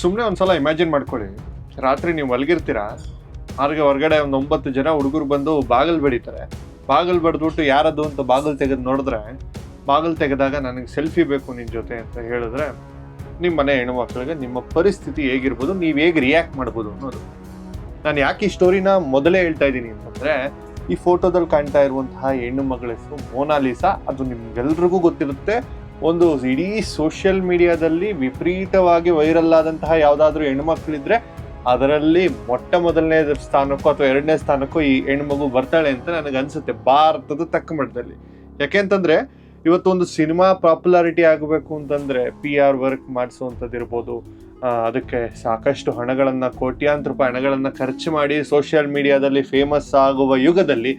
ಸುಮ್ಮನೆ ಒಂದ್ಸಲ ಇಮ್ಯಾಜಿನ್ ಮಾಡ್ಕೊಳ್ಳಿ. ರಾತ್ರಿ ನೀವು ಮಲಗಿರ್ತೀರಾ? ಹಾಗೆ ಹೊರಗಡೆ ಒಂದು ಒಂಬತ್ತು ಜನ ಹುಡುಗರು ಬಂದು ಬಾಗಿಲು ಬೆಳೀತಾರೆ ಬಾಗಿಲು ಬಡ್ದ್ಬಿಟ್ಟು ಯಾರದು ಅಂತ ಬಾಗಿಲು ತೆಗೆದು ನೋಡಿದ್ರೆ, ಬಾಗಿಲು ತೆಗೆದಾಗ ನನಗೆ ಸೆಲ್ಫಿ ಬೇಕು ನಿನ್ನ ಜೊತೆ ಅಂತ ಹೇಳಿದ್ರೆ ನಿಮ್ಮ ಮನೆ ಹೆಣ್ಣು ಮಕ್ಕಳಿಗೆ ನಿಮ್ಮ ಪರಿಸ್ಥಿತಿ ಹೇಗಿರ್ಬೋದು, ನೀವು ಹೇಗೆ ರಿಯಾಕ್ಟ್ ಮಾಡ್ಬೋದು ಅನ್ನೋದು. ನಾನು ಯಾಕೆ ಈ ಸ್ಟೋರಿನ ಮೊದಲೇ ಹೇಳ್ತಾ ಇದ್ದೀನಿ ಅಂತಂದರೆ, ಈ ಫೋಟೋದಲ್ಲಿ ಕಾಣ್ತಾ ಇರುವಂತಹ ಹೆಣ್ಣು ಮಗಳ ಹೆಸರು ಮೋನಾಲಿಸಾ ಅದು ನಿಮ್ಗೆಲ್ರಿಗೂ ಗೊತ್ತಿರುತ್ತೆ. ಒಂದು ಇಡೀ ಸೋಷಿಯಲ್ ಮೀಡಿಯಾದಲ್ಲಿ ವಿಪರೀತವಾಗಿ ವೈರಲ್ ಆದಂತಹ ಯಾವುದಾದ್ರೂ ಹೆಣ್ಮಕ್ಳಿದ್ರೆ ಅದರಲ್ಲಿ ಮೊಟ್ಟ ಮೊದಲನೇ ಸ್ಥಾನಕ್ಕೂ ಅಥವಾ ಎರಡನೇ ಸ್ಥಾನಕ್ಕೂ ಈ ಹೆಣ್ಮಗು ಬರ್ತಾಳೆ ಅಂತ ನನಗೆ ಅನ್ಸುತ್ತೆ ಭಾರತದ ತಕ್ಕ ಮಟ್ಟದಲ್ಲಿ. ಯಾಕೆಂತಂದ್ರೆ ಇವತ್ತು ಒಂದು ಸಿನಿಮಾ ಪಾಪ್ಯುಲಾರಿಟಿ ಆಗಬೇಕು ಅಂತಂದ್ರೆ ಪಿ ಆರ್ ವರ್ಕ್ ಮಾಡಿಸುವಂಥದ್ದು ಇರ್ಬೋದು ಅದಕ್ಕೆ ಸಾಕಷ್ಟು ಹಣಗಳನ್ನು, ಕೋಟ್ಯಾಂತರ ರೂಪಾಯಿ ಹಣಗಳನ್ನು ಖರ್ಚು ಮಾಡಿ ಸೋಷಿಯಲ್ ಮೀಡಿಯಾದಲ್ಲಿ ಫೇಮಸ್ ಆಗುವ ಯುಗದಲ್ಲಿ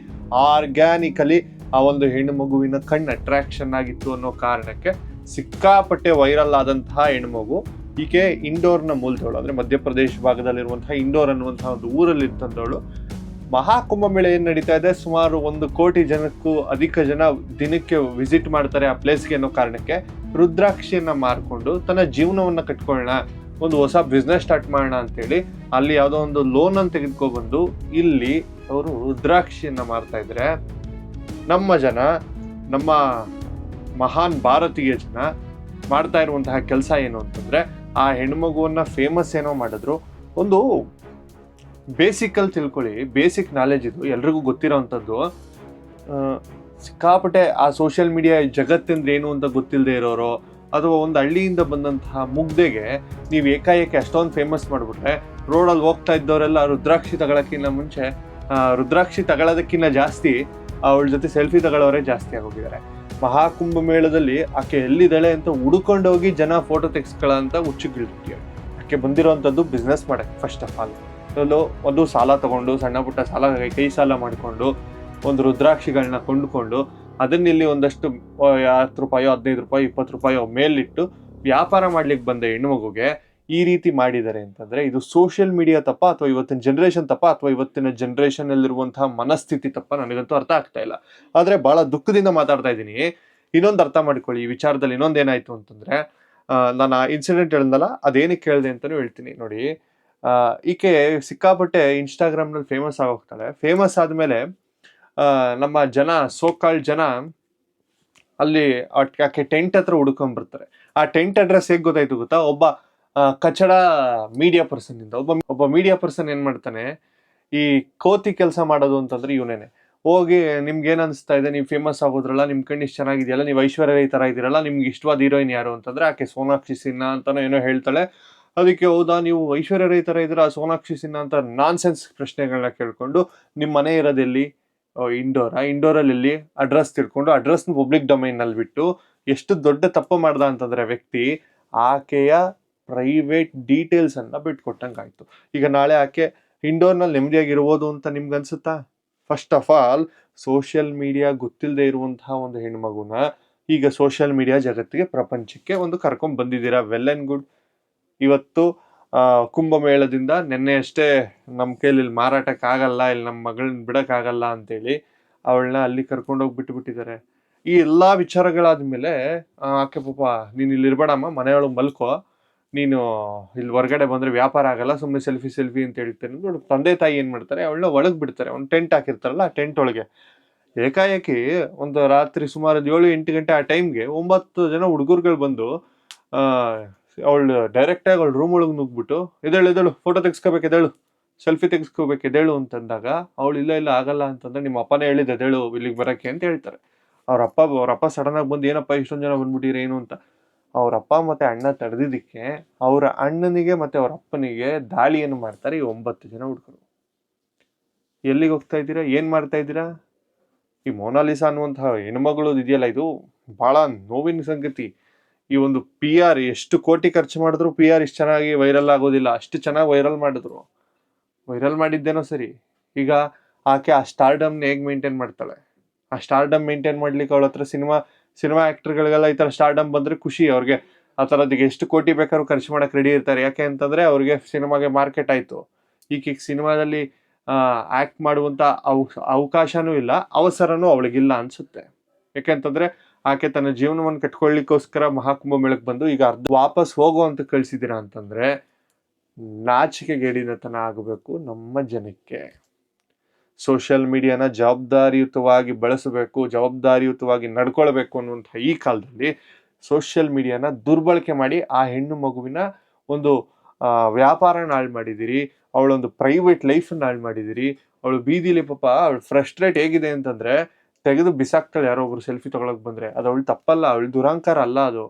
ಆರ್ಗ್ಯಾನಿಕಲಿ ಆ ಒಂದು ಹೆಣ್ಣು ಮಗುವಿನ ಕಣ್ಣು ಅಟ್ರಾಕ್ಷನ್ ಆಗಿತ್ತು ಅನ್ನೋ ಕಾರಣಕ್ಕೆ ಸಿಕ್ಕಾಪಟ್ಟೆ ವೈರಲ್ ಆದಂತಹ ಹೆಣ್ಮಗು ಈಕೆ ಇಂಡೋರ್ನ ಮೂಲದವಳು, ಅಂದ್ರೆ ಮಧ್ಯಪ್ರದೇಶ ಭಾಗದಲ್ಲಿರುವಂತಹ ಇಂಡೋರ್ ಅನ್ನುವಂತಹ ಒಂದು ಊರಲ್ಲಿ ಇರ್ತಂದವಳು ಮಹಾಕುಂಭಮೇಳ ಏನ್ ನಡೀತಾ ಇದೆ? ಸುಮಾರು ಒಂದು ಕೋಟಿ ಜನಕ್ಕೂ ಅಧಿಕ ಜನ ದಿನಕ್ಕೆ ವಿಸಿಟ್ ಮಾಡ್ತಾರೆ ಆ ಪ್ಲೇಸ್ಗೆ ಅನ್ನೋ ಕಾರಣಕ್ಕೆ. ರುದ್ರಾಕ್ಷಿಯನ್ನ ಮಾರ್ಕೊಂಡು ತನ್ನ ಜೀವನವನ್ನ ಕಟ್ಕೊಳ್ಳೋಣ, ಒಂದು ಹೊಸ ಬಿಸ್ನೆಸ್ ಸ್ಟಾರ್ಟ್ ಮಾಡೋಣ ಅಂತೇಳಿ ಅಲ್ಲಿ ಯಾವುದೋ ಒಂದು ಲೋನ್ ಅನ್ನು ತೆಗೆದುಕೊಬಂದು ಇಲ್ಲಿ ಅವರು ರುದ್ರಾಕ್ಷಿಯನ್ನ ಮಾರ್ತಾ ಇದ್ರೆ ನಮ್ಮ ಜನ ನಮ್ಮ ಮಹಾನ್ ಭಾರತೀಯ ಜನ ಮಾಡ್ತಾ ಇರುವಂತಹ ಕೆಲಸ ಏನು ಅಂತಂದ್ರೆ ಆ ಹೆಣ್ಮಗುವನ್ನ ಫೇಮಸ್ ಏನೋ ಮಾಡಿದ್ರು ಒಂದು ಬೇಸಿಕಲ್ಲಿ ತಿಳ್ಕೊಳ್ಳಿ ಬೇಸಿಕ್ ನಾಲೆಜ್ ಇದು ಎಲ್ರಿಗೂ ಗೊತ್ತಿರೋವಂಥದ್ದು ಆ, ಸಿಕ್ಕಾಪಟ್ಟೆ ಆ ಸೋಷಿಯಲ್ ಮೀಡಿಯಾ ಜಗತ್ತಿಂದ ಏನು ಅಂತ ಗೊತ್ತಿಲ್ಲದೆ ಇರೋರು ಅಥವಾ ಒಂದು ಹಳ್ಳಿಯಿಂದ ಬಂದಂತಹ ಮುಗ್ದೆಗೆ ನೀವು ಏಕಾಏಕಿ ಅಷ್ಟೊಂದು ಫೇಮಸ್ ಮಾಡಿಬಿಟ್ರೆ ರೋಡಲ್ಲಿ ಹೋಗ್ತಾ ಇದ್ದವರೆಲ್ಲ ರುದ್ರಾಕ್ಷಿ ತಗೊಳಕ್ಕಿಂತ ಮುಂಚೆ ರುದ್ರಾಕ್ಷಿ ತಗೊಳ್ಳೋದಕ್ಕಿಂತ ಜಾಸ್ತಿ ಅವಳ ಜೊತೆ ಸೆಲ್ಫಿ ತಗೊಳ್ಳೋರೇ ಜಾಸ್ತಿ ಆಗೋಗಿದ್ದಾರೆ. ಮಹಾಕುಂಭ ಮೇಳದಲ್ಲಿ ಆಕೆ ಎಲ್ಲಿದ್ದಾಳೆ ಅಂತ ಹುಡ್ಕೊಂಡೋಗಿ ಜನ ಫೋಟೋ ತೆಗೆಸ್ಕೊಳ್ಳೋ ಅಂತ ಹುಚ್ಚುಗಿಳ್ತೀವಿ ಆಕೆ ಬಂದಿರೋವಂಥದ್ದು ಬಿಸ್ನೆಸ್ ಮಾಡಕ್ಕೆ ಫಸ್ಟ್ ಆಫ್ ಆಲ್ ಅದರಲ್ಲೂ ಒಂದು ಸಾಲ ತಗೊಂಡು, ಸಣ್ಣ ಪುಟ್ಟ ಸಾಲ, ಕೈ ಸಾಲ ಮಾಡಿಕೊಂಡು, ಒಂದು ರುದ್ರಾಕ್ಷಿಗಳನ್ನ ಕೊಂಡುಕೊಂಡು, ಅದನ್ನ ಇಲ್ಲಿ ಒಂದಷ್ಟು ಹತ್ತು ರೂಪಾಯೋ, ಹದಿನೈದು ರೂಪಾಯಿ, ಇಪ್ಪತ್ತು ರೂಪಾಯೋ ಮೇಲಿಟ್ಟು ವ್ಯಾಪಾರ ಮಾಡ್ಲಿಕ್ಕೆ ಬಂದ ಹೆಣ್ಮಗುಗೆ ಈ ರೀತಿ ಮಾಡಿದ್ದಾರೆ ಅಂತಂದ್ರೆ ಇದು ಸೋಷಿಯಲ್ ಮೀಡಿಯಾ ತಪ್ಪ ಅಥವಾ ಇವತ್ತಿನ ಜನರೇಷನ್ ತಪ್ಪ ಅಥವಾ ಇವತ್ತಿನ ಜನರೇಷನ್ ಅಲ್ಲಿರುವಂತಹ ಮನಸ್ಥಿತಿ ತಪ್ಪ ನನಗಂತೂ ಅರ್ಥ ಆಗ್ತಾ ಇಲ್ಲ. ಆದ್ರೆ ಬಹಳ ದುಃಖದಿಂದ ಮಾತಾಡ್ತಾ ಇದ್ದೀನಿ. ಇನ್ನೊಂದು ಅರ್ಥ ಮಾಡ್ಕೊಳ್ಳಿ ಈ ವಿಚಾರದಲ್ಲಿ ಇನ್ನೊಂದು ಏನಾಯ್ತು ಅಂತಂದ್ರೆ ಆ, ನಾನು ಇನ್ಸಿಡೆಂಟ್ ಹೇಳಿದ್ನಲ್ಲ ಅದೇನಕ್ಕೆ ಕೇಳಿದೆ ಅಂತಾನು ಹೇಳ್ತೀನಿ. ನೋಡಿ ಆ, ಈಕೆ ಸಿಕ್ಕಾಪಟ್ಟೆ ಇನ್ಸ್ಟಾಗ್ರಾಮ್ನಲ್ಲಿ ಫೇಮಸ್ ಆಗೋಗ್ತಾಳೆ. ಫೇಮಸ್ ಆದಮೇಲೆ ನಮ್ಮ ಜನ ಸೋಕಾಳ್ ಜನ ಅಲ್ಲಿ ಆಕೆ ಟೆಂಟ್ ಹತ್ರ ಹುಡ್ಕೊಂಡ್ಬರ್ತಾರೆ. ಆ ಟೆಂಟ್ ಅಡ್ರೆಸ್ ಹೇಗೆ ಗೊತ್ತಾಯ್ತು ಗೊತ್ತಾ? ಒಬ್ಬ ಆ, ಕಚಡ ಮೀಡಿಯಾ ಪರ್ಸನ್ ಇಂದ. ಒಬ್ಬ ಒಬ್ಬ ಮೀಡಿಯಾ ಪರ್ಸನ್ ಏನ್ ಮಾಡ್ತಾನೆ, ಈ ಕೋತಿ ಕೆಲಸ ಮಾಡೋದು ಅಂತಂದ್ರೆ ಇವನೇನೆ. ಹೋಗಿ ನಿಮ್ಗೆ ಏನ್ ಅನಿಸ್ತಾ ಇದೆ? ನೀವು ಫೇಮಸ್ ಆಗೋದ್ರಲ್ಲ, ನಿಮ್ ಕಣ್ಣು ಚೆನ್ನಾಗಿದೆಯಲ್ಲ, ನೀವು ಐಶ್ವರ್ಯ ರೈ ತರ ಇದ್ದೀರಲ್ಲ, ನಿಮ್ಗೆ ಇಷ್ಟವಾದ ಹೀರೋಯಿನ್ ಯಾರು ಅಂತಂದ್ರೆ ಆಕೆ ಸೋನಾಕ್ಷಿ ಸಿನ್ಹಾ ಅಂತಾನೋ ಏನೋ ಹೇಳ್ತಾಳೆ. ಅದಕ್ಕೆ ಹೌದಾ, ನೀವು ಐಶ್ವರ್ಯ ರೈ ತರ ಆ ಸೋನಾಕ್ಷಿ ಸಿನ್ಹಾ ಅಂತ ನಾನ್ ಸೆನ್ಸ್ ಪ್ರಶ್ನೆಗಳನ್ನ ಕೇಳ್ಕೊಂಡು ನಿಮ್ಮ ಮನೆ ಇರೋದೆಲ್ಲಿ? ಇಂಡೋರ್ ಇಂಡೋರಲ್ಲಿ ಅಡ್ರೆಸ್ ತಿಳ್ಕೊಂಡು ಅಡ್ರೆಸ್ನ ಪಬ್ಲಿಕ್ ಡೊಮೈನಲ್ಲಿ ಬಿಟ್ಟು ಎಷ್ಟು ದೊಡ್ಡ ತಪ್ಪು ಮಾಡ್ದ ಅಂತಂದ್ರೆ ವ್ಯಕ್ತಿ ಆಕೆಯ ಪ್ರೈವೇಟ್ ಡೀಟೇಲ್ಸ್ ಅನ್ನ ಬಿಟ್ಕೊಟ್ಟಂಗಾಯ್ತು. ಈಗ ನಾಳೆ ಆಕೆ ಇಂಡೋರ್ನಲ್ಲಿ ನೆಮ್ಮದಿಯಾಗಿರ್ಬೋದು ಅಂತ ನಿಮ್ಗೆ ಅನ್ಸುತ್ತಾ first of all social media ಗೊತ್ತಿಲ್ಲದೆ ಇರುವಂತಹ ಒಂದು ಹೆಣ್ಮಗುನ ಈಗ ಸೋಷಿಯಲ್ ಮೀಡಿಯಾ ಜಗತ್ತಿಗೆ ಪ್ರಪಂಚಕ್ಕೆ ಒಂದು ಕರ್ಕೊಂಡ್ ಬಂದಿದ್ದೀರಾ? ವೆಲ್ ಅಂಡ್ ಗುಡ್ ಇವತ್ತು ಕುಂಭಮೇಳದಿಂದ ನಿನ್ನೆ ಅಷ್ಟೇ ನಮ್ಮ ಕೈಲಿ ಇಲ್ಲಿ ಮಾರಾಟಕ್ಕಾಗಲ್ಲ, ಇಲ್ಲಿ ನಮ್ಮ ಮಗಳನ್ನ ಬಿಡೋಕ್ಕಾಗಲ್ಲ ಅಂತೇಳಿ ಅವಳನ್ನ ಅಲ್ಲಿ ಕರ್ಕೊಂಡೋಗಿ ಬಿಟ್ಟುಬಿಟ್ಟಿದ್ದಾರೆ ಈ ಎಲ್ಲಾ ವಿಚಾರಗಳಾದ ಮೇಲೆ ಆಕೆ ಪಾಪ ನೀನು ಇಲ್ಲಿ ಇರ್ಬೇಡಮ್ಮ ಮನೆಯೊಳಗೆ ಮಲ್ಕೋ. ನೀನು ಇಲ್ಲಿ ಹೊರಗಡೆ ಬಂದ್ರೆ ವ್ಯಾಪಾರ ಆಗಲ್ಲ ಸುಮ್ಮನೆ ಸೆಲ್ಫಿ ಸೆಲ್ಫಿ ಅಂತ ಹೇಳ್ತಾರೆ ನೋಡು, ತಂದೆ, ತಾಯಿ ಏನು ಮಾಡ್ತಾರೆ, ಅವಳನ್ನ ಒಳಗೆ ಬಿಡ್ತಾರೆ. ಒಂದು ಟೆಂಟ್ ಹಾಕಿರ್ತಾರಲ್ಲ, ಆ ಟೆಂಟ್ ಒಳಗೆ. ಏಕಾಏಕಿ ಒಂದು ರಾತ್ರಿ ಸುಮಾರು ಏಳು, ಎಂಟು ಗಂಟೆ ಆ ಟೈಮ್ಗೆ ಒಂಬತ್ತು ಜನ ಹುಡುಗರುಗಳು ಬಂದು ಅವಳು ಡೈರೆಕ್ಟಾಗಿ ಅವಳು ರೂಮ್ ಒಳಗೆ ನುಗ್ಬಿಟ್ಟು ಎದೇಳು ಎದೇಳು ಫೋಟೋ ತೆಗ್ಸ್ಕೋಬೇಕು ಎದೇಳು ಸೆಲ್ಫಿ ತೆಗೆಸ್ಕೋಬೇಕು ಎದೇಳು ಅಂತಂದಾಗ, ಅವಳು, ಇಲ್ಲ ಇಲ್ಲ, ಆಗಲ್ಲ ಅಂತಂದ್ರೆ ನಿಮ್ಮ ಅಪ್ಪನೇ ಹೇಳಿದ ಎದೇಳು ಇಲ್ಲಿಗೆ ಬರೋಕ್ಕೆ ಅಂತ ಹೇಳ್ತಾರೆ. ಅವ್ರ ಅಪ್ಪ ಅವ್ರ ಅಪ್ಪ ಸಡನ್ ಆಗಿ ಬಂದು, ಏನಪ್ಪ, ಇಷ್ಟೊಂದು ಜನ ಬಂದ್ಬಿಟ್ಟಿರ, ಏನು ಅಂತ. ಅವ್ರ ಅಪ್ಪ ಮತ್ತೆ ಅಣ್ಣ ತಡೆದಿದ್ದಕ್ಕೆ ಅವರ ಅಣ್ಣನಿಗೆ ಮತ್ತೆ ಅವ್ರ ಅಪ್ಪನಿಗೆ ದಾಳಿಯನ್ನು ಮಾಡ್ತಾರೆ ಈ ಒಂಬತ್ತು ಜನ ಹುಡುಗರು. ಎಲ್ಲಿಗೆ ಹೋಗ್ತಾ ಇದ್ದೀರಾ? ಏನು ಮಾಡ್ತಾ ಇದ್ದೀರಾ? ಈ ಮೊನಾಲಿಸಾ ಅನ್ನುವಂತಹ ಹೆಣ್ಮಗಳು ಇದೆಯಲ್ಲ ಇದು? ಭಾಳ ನೋವಿನ ಸಂಗತಿ. ಈ ಒಂದು ಪಿ ಆರ್ ಎಷ್ಟು ಕೋಟಿ ಖರ್ಚು ಮಾಡಿದ್ರು ಪಿ ಆರ್ ಇಷ್ಟು ಚೆನ್ನಾಗಿ ವೈರಲ್ ಆಗೋದಿಲ್ಲ. ಅಷ್ಟು ಚೆನ್ನಾಗಿ ವೈರಲ್ ಮಾಡಿದ್ರು. ವೈರಲ್ ಮಾಡಿದ್ದೇನೋ ಸರಿ. ಈಗ ಆಕೆ ಆ ಸ್ಟಾರ್ಡಮ್ನ ಹೇಗೆ ಮೇಂಟೈನ್ ಮಾಡ್ತಾಳೆ? ಆ ಸ್ಟಾರ್ಡಮ್ ಮೇಂಟೈನ್ ಮಾಡ್ಲಿಕ್ಕೆ ಅವಳ ಹತ್ರ ಸಿನಿಮಾ ಸಿನಿಮಾ ಆಕ್ಟರ್ಗಳಿಗೆಲ್ಲ ಈ ಥರ ಸ್ಟಾರ್ಡಮ್ ಬಂದರೆ ಖುಷಿ. ಅವ್ರಿಗೆ ಆ ಥರದ್ದು ಎಷ್ಟು ಕೋಟಿ ಬೇಕಾದ್ರೂ ಖರ್ಚು ಮಾಡೋಕ್ಕೆ ರೆಡಿ ಇರ್ತಾರೆ. ಯಾಕೆ ಅಂತಂದರೆ ಅವ್ರಿಗೆ ಸಿನಿಮಾಗೆ ಮಾರ್ಕೆಟ್ ಆಯಿತು. ಈಗ ಸಿನಿಮಾದಲ್ಲಿ ಆ್ಯಕ್ಟ್ ಮಾಡುವಂಥ ಅವ, ಅವಕಾಶನೂ ಇಲ್ಲ, ಅವಸರನೂ ಅವಳಿಗಿಲ್ಲ ಅನಿಸುತ್ತೆ. ಯಾಕೆಂತಂದರೆ ಆಕೆ ತನ್ನ ಜೀವನವನ್ನು ಕಟ್ಕೊಳ್ಳಿಕ್ಕೋಸ್ಕರ ಮಹಾಕುಂಭ ಮೇಳಕ್ಕೆ ಬಂದು ಈಗ ಅರ್ಧ ವಾಪಸ್ ಹೋಗು ಅಂತ ಅಂತಂದರೆ ಅಂತಂದ್ರೆ ನಾಚಿಕೆಗೇಡಿನತನ ಆಗಬೇಕು ನಮ್ಮ ಜನಕ್ಕೆ. ಸೋಷಿಯಲ್ ಮೀಡಿಯಾನ ಜವಾಬ್ದಾರಿಯುತವಾಗಿ ಬಳಸಬೇಕು, ಜವಾಬ್ದಾರಿಯುತವಾಗಿ ನಡ್ಕೊಳ್ಬೇಕು ಅನ್ನುವಂಥ ಈ ಕಾಲದಲ್ಲಿ ಸೋಷಿಯಲ್ ಮೀಡಿಯಾನ ದುರ್ಬಳಕೆ ಮಾಡಿ ಆ ಹೆಣ್ಣು ಮಗುವಿನ ಒಂದು ವ್ಯಾಪಾರ ವ್ಯಾಪಾರನ ಹಾಳು ಮಾಡಿದಿರಿ ಅವಳೊಂದು ಪ್ರೈವೇಟ್ ಲೈಫನ್ನ ಹಾಳು ಮಾಡಿದಿರಿ ಅವಳು ಬೀದಿಲಿ ಪಾಪ ಅವಳು ಫ್ರಸ್ಟ್ರೇಟ್ ಹೇಗಿದೆ ಅಂತಂದರೆ ತೆಗೆದು ಬಿಸಾಕ್ತಾಳೆ ಯಾರೋ ಒಬ್ರು ಸೆಲ್ಫಿ ತೊಗೊಳಕ್ ಬಂದರೆ. ಅದು ಅವಳು ತಪ್ಪಲ್ಲ, ಅವಳು ದುರಾಂಕಾರ ಅಲ್ಲ ಅದು.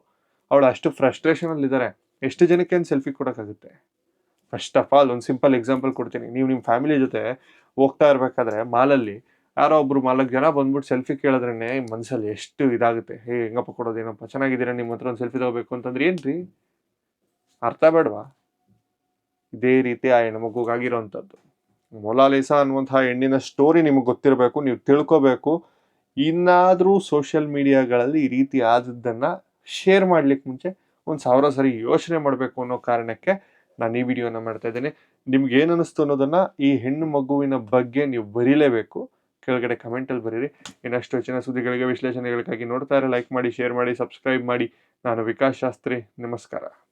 ಅವಳು ಅಷ್ಟು ಫ್ರಸ್ಟ್ರೇಷನಲ್ಲಿದ್ದಾರೆ ಎಷ್ಟು ಜನಕ್ಕೆ ಒಂದು ಸೆಲ್ಫಿ ಕೊಡೋಕ್ಕಾಗುತ್ತೆ? ಫಸ್ಟ್ ಆಫ್ ಆಲ್ ಒಂದು ಸಿಂಪಲ್ ಎಕ್ಸಾಂಪಲ್ ಕೊಡ್ತೀನಿ. ನೀವು ನಿಮ್ಮ ಫ್ಯಾಮಿಲಿ ಜೊತೆ ಹೋಗ್ತಾ ಇರಬೇಕಾದ್ರೆ ಮಾಲಲ್ಲಿ ಯಾರೋ ಒಬ್ರು ನಾಲ್ಕು ಜನ ಬಂದ್ಬಿಟ್ಟು ಸೆಲ್ಫಿ ಕೇಳಿದ್ರೇನೆ ಮನಸ್ಸಲ್ಲಿ ಎಷ್ಟು ಇದಾಗುತ್ತೆ. ಹೇ ಹೆಂಗಪ್ಪ ಕೊಡೋದೇನಪ್ಪ ಚೆನ್ನಾಗಿದ್ದೀರಾ? ನಿಮ್ಮ ಹತ್ರ ಒಂದು ಸೆಲ್ಫಿ ತಗೋಬೇಕು ಅಂತಂದ್ರೆ ಏನ್ರಿ? ಅರ್ಥ ಬೇಡವಾ? ಇದೇ ರೀತಿ ಆ ಹೆಣ್ಮಗುಗಾಗಿರೋಂಥದ್ದು ಮೊಲಾಲಿಸಾ ಅನ್ನುವಂತಹ ಹೆಣ್ಣಿನ ಸ್ಟೋರಿ ನಿಮಗೆ ಗೊತ್ತಿರಬೇಕು, ನೀವು ತಿಳ್ಕೊಬೇಕು. ಇನ್ನಾದರೂ ಸೋಷಿಯಲ್ ಮೀಡಿಯಾಗಳಲ್ಲಿ ಈ ರೀತಿ ಆದದ್ದನ್ನು ಶೇರ್ ಮಾಡ್ಲಿಕ್ಕೆ ಮುಂಚೆ ಒಂದು ಸಾವಿರ ಸರಿ ಯೋಚನೆ ಮಾಡಬೇಕು ಅನ್ನೋ ಕಾರಣಕ್ಕೆ ನಾನು ಈ ವಿಡಿಯೋನ ಮಾಡ್ತಾ ಇದ್ದೇನೆ. ನಿಮ್ಗೆ ಏನು ಅನ್ನೋದನ್ನ ಈ ಹೆಣ್ಣು ಮಗುವಿನ ಬಗ್ಗೆ ನೀವು ಬರೀಲೇಬೇಕು. ಕೆಳಗಡೆ ಕಮೆಂಟಲ್ಲಿ ಬರೀರಿ. ಇನ್ನಷ್ಟು ಹೆಚ್ಚಿನ ಸುದ್ದಿಗಳಿಗೆ, ವಿಶ್ಲೇಷಣೆಗಳಿಗಾಗಿ ನೋಡ್ತಾ ಲೈಕ್ ಮಾಡಿ ಶೇರ್ ಮಾಡಿ ಸಬ್ಸ್ಕ್ರೈಬ್ ಮಾಡಿ. ನಾನು ವಿಕಾಸ್ ಶಾಸ್ತ್ರಿ. ನಮಸ್ಕಾರ.